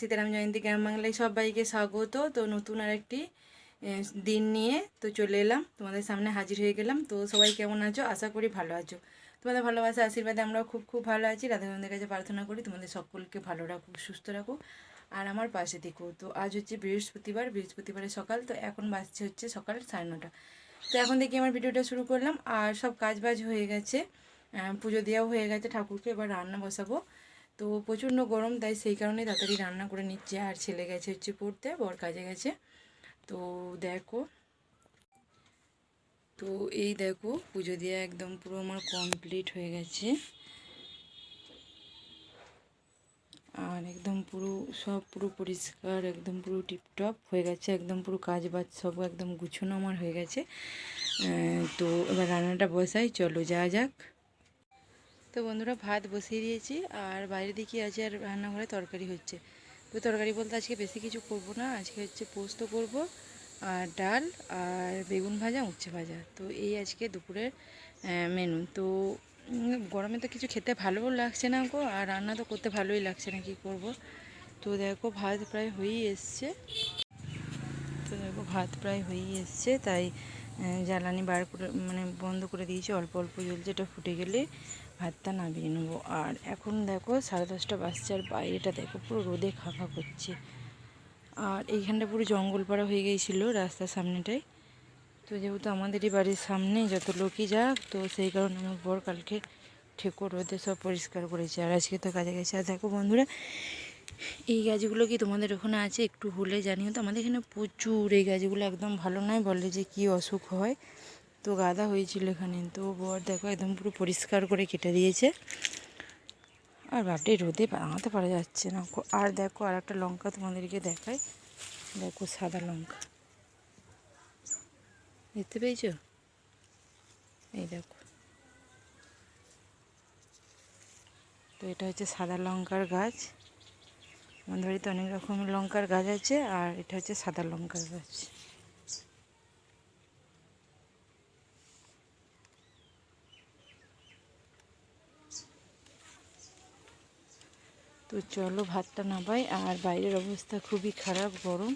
সীতারাম জয়ন্তী গ্রাম বাংলায় সবাইকে স্বাগত। তো নতুন আর একটি দিন নিয়ে তো চলে এলাম। তোমাদের সামনে হাজির হয়ে গেলাম। তো সবাই কেমন আছো? আশা করি ভালো আছো। তোমাদের ভালোবাসা আশীর্বাদে আমরাও খুব খুব ভালো আছি। রাধাগন্ধের কাছে প্রার্থনা করি তোমাদের সকলকে ভালো রাখুক, সুস্থ রাখুক। আর আমার পাশে দেখো, তো আজ হচ্ছে বৃহস্পতিবার। বৃহস্পতিবারের সকাল, তো এখন বাজছে হচ্ছে সকাল সাড়ে নটা। তো এখন দেখি আমার ভিডিওটা শুরু করলাম। আর সব কাজ বাজ হয়ে গেছে। পুজো দেওয়াও হয়ে গেছে ঠাকুরকে। এবার রান্না বসাবো। তো প্রচণ্ড গরম, তাই সেই কারণে তাড়াতাড়ি রান্না করে নিচ্ছে। আর ছেলে গেছে হচ্ছে পড়তে, বর কাজে গেছে। তো দেখো, তো এই দেখো, পুজো দিয়ে একদম পুরো আমার কমপ্লিট হয়ে গেছে। আর একদম পুরো, সব পুরো পরিষ্কার, একদম পুরো টিপটপ হয়ে গেছে। একদম পুরো কাজ বাজ সব একদম গুছানো আমার হয়ে গেছে। তো এবার রান্নাটা বসাই, চলো যা যাক। তো বন্ধুরা ভাত বসিয়ে দিয়েছি, আর বাইরে দিকে আছে আর রান্নাঘরে তরকারি হচ্ছে। তো তরকারি বলতে আজকে বেশি কিছু করব না, আজকে হচ্ছে পোস্ত করব, আর ডাল, আর বেগুন ভাজা, উচ্ছে ভাজা। তো এই আজকে দুপুরের মেনু তো গরমে তো কিছু খেতে ভালোও লাগছে না গো, আর রান্না তো করতে ভালোই লাগছে না, কি করব? তো দেখো ভাত প্রায় হয়েই এসছে। তো দেখো ভাত প্রায় হয়েই এসছে, তাই জ্বালানি বার করে মানে বন্ধ করে দিয়েছি, অল্প অল্প জ্বলছে এটা ফুটে গেলে ভাতটা নামিয়ে নেব। আর এখন দেখো সাড়ে দশটা আর বাইরেটা দেখো পুরো রোদে খাখা করছে। আর এইখানটা পুরো জঙ্গল পাড়া হয়ে গিয়েছিল রাস্তার সামনেটাই। তো যেহেতু আমাদেরই বাড়ির সামনে, যত লোকই যাক, তো সেই কারণে আমার বর কালকে ঠেকো রোদে সব পরিষ্কার করেছে। আর আজকে তো কাজে গেছে। আর দেখো বন্ধুরা এই গাছগুলো কি তোমাদের ওখানে আছে? একটু হলে জানিও তো। আমাদের এখানে প্রচুর এই গাছগুলো একদম ভালো নয়, বলে যে কি অসুখ হয়। তো গাদা হয়েছিল এখানে। তো বর দেখো একদম পুরো পরিষ্কার করে কেটে দিয়েছে। আর বাপরে, রোদে বানাতে পারা যাচ্ছে না। আর দেখো আর একটা লঙ্কা তোমাদেরকে দেখাই। দেখো সাদা লঙ্কা। দেখতে পেয়েছ? এই দেখো। তো এটা হচ্ছে সাদা লঙ্কার গাছ। আমাদের বাড়িতে অনেক রকমের লঙ্কার গাছ আছে, আর এটা হচ্ছে সাদা লঙ্কার গাছ। তো চলো ভাতটা নামাই, আর বাইরের অবস্থা খুবই খারাপ, গরম।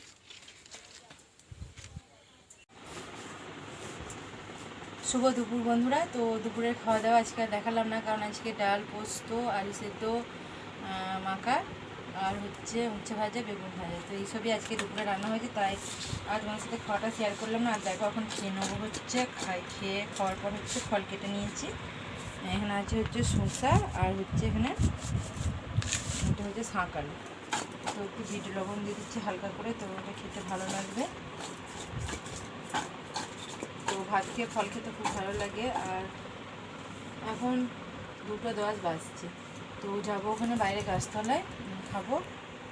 শুভ দুপুর বন্ধুরা, তো দুপুরের খাওয়া দাওয়া আজকে আর দেখালাম না, কারণ আজকে ডাল, পোস্ত, আলু সেদ্ধ মাখা। আর হচ্ছে উচ্ছে ভাজা, বেগুন ভাজা। তো এইসবই আজকে দুপুরে রান্না হয়েছে, তাই আর তোমার সাথে খাওয়াটা শেয়ার করলাম না। আর দেখো এখন খেয়ে নেব হচ্ছে, খাই, খেয়ে খাওয়ার পর হচ্ছে ফল কেটে নিয়েছি। এখানে আছে হচ্ছে শসা আর হচ্ছে এখানে এটা হচ্ছে শাঁক আলু। তো একটু বিট লবণ দিয়ে দিচ্ছি হালকা করে, তো ওটা খেতে ভালো লাগবে। তো ভাত খেয়ে ফল খেতে খুব ভালো লাগে। আর এখন দুটো দশ বাজছে। তো যাব ওখানে বাইরে গাছতলায়। খাব।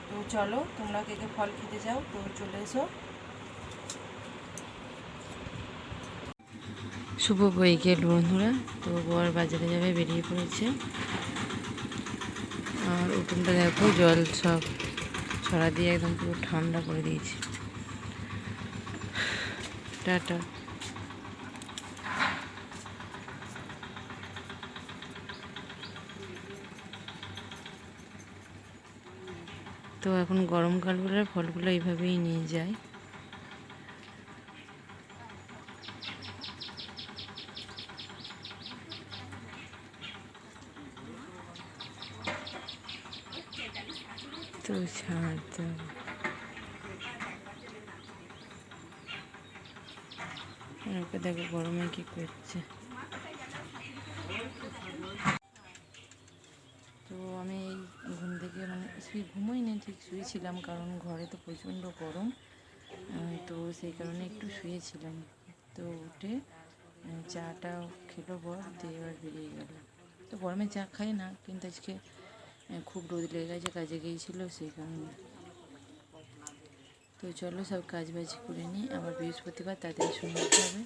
তো চলো, তোমরা কে ফল খেতে যাও তো চলে এসো। শুভ বৈকেল বন্ধুরা, তো বর বাজারে যাবে, বেরিয়ে পড়েছে। আর উঠোনটা দেখো, জল সব ছড়া দিয়ে একদম পুরো ঠান্ডা করে দিয়েছে। টাটা। তো এখন গরমকাল বলে ফলগুলো এইভাবেই নিয়ে যায় তো। আর ওকে দেখো গরমে কি করছে তো আমি থেকে মানে শুয়ে ঘুমোই না ঠিক শুয়েছিলাম কারণ ঘরে তো প্রচণ্ড গরম তো সেই কারণে একটু শুয়েছিলাম। তো উঠে চাটা খেলো বর, দিয়ে এবার বেরিয়ে গেল। তো গরমে চা খাই না, কিন্তু আজকে খুব রোদ লেগে গেছে, কাজে গিয়েছিল, সেই কারণে। তো চলো সব কাজ বাজ করে নিই, আবার বৃহস্পতিবার তাদের সন্ধ্যা হবে।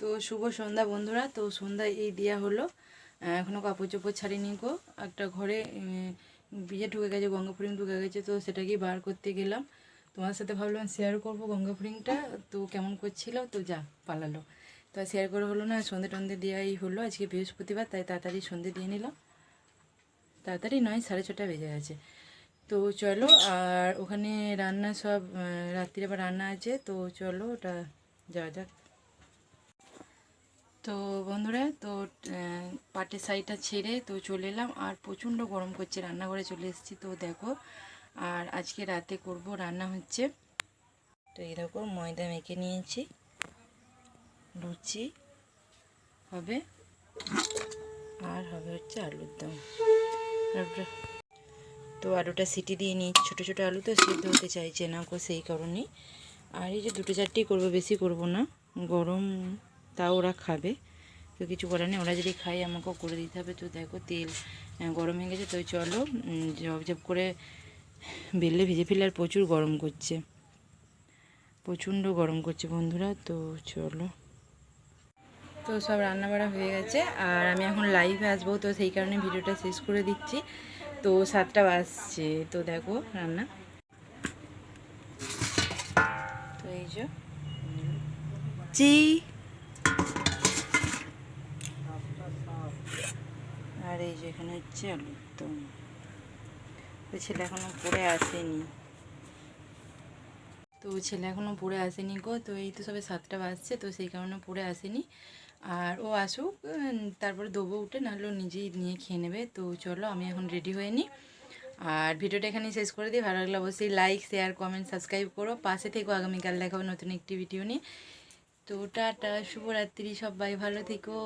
তো শুভ সন্ধ্যা বন্ধুরা, তো সন্ধ্যায় এই দেওয়া হলো। আহ, এখনও কাপড় চোপড় ছাড়িনি গো। একটা ঘরে বিয়ে ঢুকে গেছে গঙ্গাপুরিং ঢুকে গেছে তো সেটাকেই বার করতে গেলাম। তোমার সাথে ভাবলাম শেয়ার করব গঙ্গাপুরিংটা। তো কেমন করছিল তো যা পালালো। তো শেয়ার করা হলো না সন্ধে টন্ধে দেওয়াই হলো। আজকে বৃহস্পতিবার তাই তাড়াতাড়ি সন্ধে দিয়ে নিলাম। তাড়াতাড়ি নয় সাড়ে ছটা বেজে গেছে। তো চলো আর ওখানে রান্না সব রাত্রিরে আবার রান্না আছে তো চলো ওটা যাওয়া যাক। তো বন্ধুরা, তো পাটের শাড়িটা ছেড়ে তো চলে এলাম। আর প্রচণ্ড গরম করছে, রান্নাঘরে চলে এসেছি। তো দেখো, আর আজকে রাতে করব রান্না হচ্ছে। তো এরকম ময়দা মেখে নিয়েছি। লুচি হবে। আর হবে হচ্ছে আলুর দম। তো আলুটা সিটি দিয়ে নিয়েছি। ছোটো ছোটো আলু তো সিদ্ধ হতে চাইছে না সেই কারণেই। আর এই যে দুটো চারটেই করব, বেশি করব না। গরম তাও ওরা খাবে। তো কিছু করার নেই, ওরা যদি খায় আমাকেও করে দিতে হবে। তো দেখো তেল গরম হয়ে গেছে, তো চলো জব জব করে বেললে ভেজে ফেলে। আর প্রচুর গরম করছে, প্রচণ্ড গরম করছে বন্ধুরা। তো চলো। তো সব রান্না বাড়া হয়ে গেছে, আর আমি এখন লাইভে আসব, তো সেই কারণে ভিডিওটা শেষ করে দিচ্ছি। তো সাতটা বাজছে, তো দেখো রান্না। তো এই যে চি আর এই যে এখানে হচ্ছে আলুর দম তো ছেলে এখনও পড়ে আসেনি। তো ছেলে এখনও পড়ে আসেনি গো, তো এই তো সবে সাতটা বাজছে, তো সেই কারণে পড়ে আসেনি। আর ও আসুক তারপরে দেবো উঠে, নাহলে ও নিজেই নিয়ে খেয়ে নেবে। তো চলো, আমি এখন রেডি হয়ে নিই। আর ভিডিওটা এখানেই শেষ করে দিই। ভালো লাগলে অবশ্যই লাইক শেয়ার কমেন্ট সাবস্ক্রাইব করো। পাশে থেকেও আগামীকাল দেখাবো নতুন একটি ভিডিও নিয়ে। তো টাটা, শুভরাত্রি সবাই, ভালো থেকো।